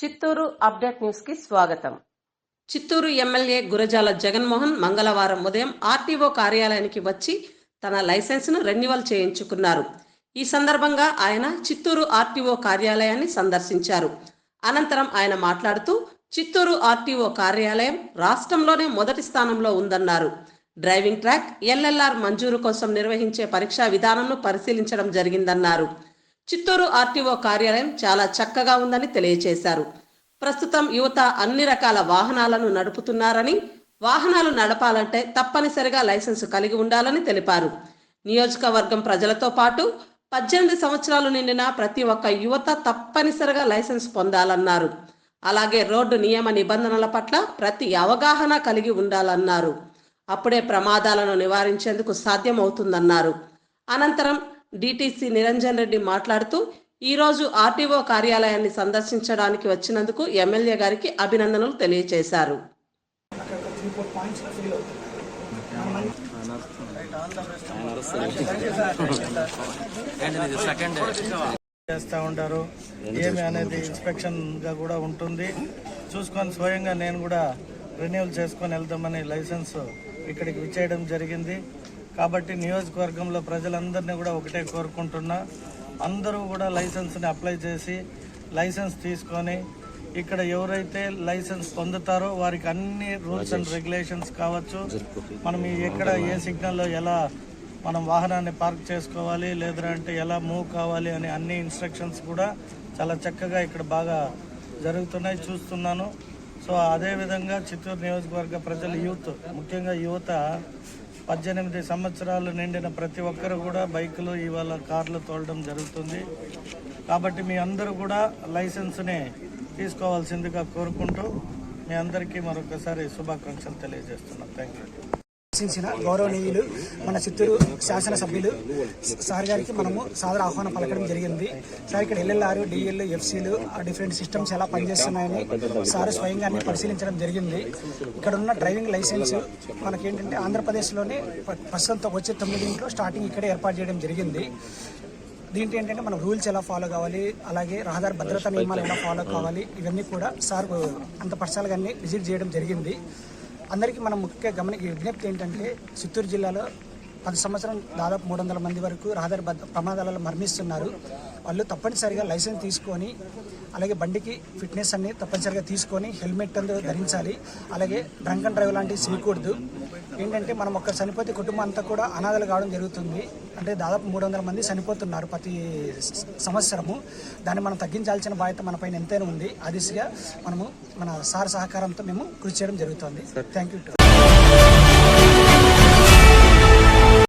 Chittoor update న్యూస్కి స్వాగతం. Chittoor MLA Gurazala Jaganmohan మంగళవారం ఉదయం ఆర్టీఓ కార్యాలయానికి వచ్చి తన లైసెన్స్ను రెన్యువల్ చేయించుకున్నారు. ఈ సందర్భంగా ఆయన చిత్తూరు ఆర్టీఓ కార్యాలయాన్ని సందర్శించారు. అనంతరం ఆయన మాట్లాడుతూ చిత్తూరు ఆర్టీఓ కార్యాలయం రాష్ట్రంలోనే మొదటి స్థానంలో ఉందన్నారు. డ్రైవింగ్ ట్రాక్ ఎల్ఎల్ఆర్ మంజూరు కోసం నిర్వహించే పరీక్షా విధానంను పరిశీలించడం జరిగిందన్నారు. చిత్తూరు ఆర్టీఓ కార్యాలయం చాలా చక్కగా ఉందని తెలియజేశారు ప్రస్తుతం యువత అన్ని రకాల వాహనాలను నడుపుతున్నారని వాహనాలు నడపాలంటే తప్పనిసరిగా లైసెన్సు కలిగి ఉండాలని తెలిపారు. నియోజకవర్గం ప్రజలతో పాటు పద్దెనిమిది సంవత్సరాలు నిండిన ప్రతి ఒక్క యువత తప్పనిసరిగా లైసెన్స్ పొందాలన్నారు. అలాగే రోడ్డు నియమ నిబంధనల పట్ల ప్రతి అవగాహన కలిగి ఉండాలన్నారు. అప్పుడే ప్రమాదాలను నివారించేందుకు సాధ్యమవుతుందన్నారు. అనంతరం డిటిసి నిరంజన్ రెడ్డి మాట్లాడుతూ ఈరోజు ఆర్టీఓ కార్యాలయాన్ని సందర్శించడానికి వచ్చినందుకు ఎమ్మెల్యే గారికి అభినందనలు తెలియజేశారు చేస్తూ ఉంటారు. ఏమి అనేది ఇన్స్పెక్షన్గా కూడా ఉంటుంది. చూసుకొని స్వయంగా నేను కూడా రెన్యూవల్ చేసుకొని వెళ్దామని లైసెన్స్ ఇక్కడికి విచ్చేయడం జరిగింది. కాబట్టి నియోజకవర్గంలో ప్రజలందరినీ కూడా ఒకటే కోరుకుంటున్నా అందరూ కూడా లైసెన్స్ని అప్లై చేసి లైసెన్స్ తీసుకొని ఇక్కడ ఎవరైతే లైసెన్స్ పొందుతారో వారికి అన్ని రూల్స్ అండ్ రెగ్యులేషన్స్ కావచ్చు. మనం ఎక్కడ ఏ సిగ్నల్లో ఎలా మనం వాహనాన్ని పార్క్ చేసుకోవాలి లేదంటే ఎలా మూవ్ కావాలి అనే అన్ని ఇన్స్ట్రక్షన్స్ కూడా చాలా చక్కగా ఇక్కడ బాగా జరుగుతున్నాయి చూస్తున్నాను. సో అదేవిధంగా చిత్తూరు నియోజకవర్గ ప్రజల యూత్ ముఖ్యంగా యువత పద్దెనిమిది సంవత్సరాలు నిండిన ప్రతి ఒక్కరు కూడా బైకులు ఇవాళ కార్లు తోలడం జరుగుతుంది. కాబట్టి మీ అందరూ కూడా లైసెన్స్ని తీసుకోవాల్సిందిగా కోరుకుంటూ మీ అందరికీ మరొకసారి శుభాకాంక్షలు తెలియజేస్తున్నాం. థ్యాంక్ యూ ఆశించిన గౌరవనీయులు మన చిత్తూరు శాసనసభ్యులు సార్ గారికి మనము సాదర ఆహ్వానం పలకడం జరిగింది. సార్ ఇక్కడ ఎల్ఎల్ఆర్ డిఎల్ ఎఫ్సీలు డిఫరెంట్ సిస్టమ్స్ ఎలా పనిచేస్తున్నాయని సార్ స్వయంగా అన్ని పరిశీలించడం జరిగింది. ఇక్కడ ఉన్న డ్రైవింగ్ లైసెన్స్ మనకేంటంటే ఆంధ్రప్రదేశ్లోనే ప్రస్తుతం వచ్చే తొమ్మిదింట్లో స్టార్టింగ్ ఇక్కడే ఏర్పాటు చేయడం జరిగింది. దీంట్లో ఏంటంటే మనం రూల్స్ ఎలా ఫాలో కావాలి అలాగే రహదారి భద్రతా నియమాలు ఎలా ఫాలో కావాలి ఇవన్నీ కూడా సార్ అంత పర్సనల్గా అన్ని విజిట్ చేయడం జరిగింది. అందరికీ మనం ముఖ్య గమనిక విజ్ఞప్తి ఏంటంటే చిత్తూరు జిల్లాలో పది సంవత్సరం దాదాపు మూడు వందల మంది వరకు రహదారి ప్రమాదాలలో మరణిస్తున్నారు. వాళ్ళు తప్పనిసరిగా లైసెన్స్ తీసుకొని అలాగే బండికి ఫిట్నెస్ అన్ని తప్పనిసరిగా తీసుకొని హెల్మెట్ అందు ధరించాలి. అలాగే డ్రంక్ అండ్ డ్రైవ్ లాంటివి చేయకూడదు. ఏంటంటే మనం ఒక్క చనిపోతే కుటుంబం అంతా కూడా అనాథలు కావడం జరుగుతుంది. అంటే దాదాపు మూడు వందల మంది చనిపోతున్నారు ప్రతి సంవత్సరము. దాన్ని మనం తగ్గించాల్సిన బాధ్యత మన పైన ఎంతైనా ఉంది. ఆ దిశగా మనము మన సార్ సహకారంతో మేము కృషి చేయడం జరుగుతుంది. Thank you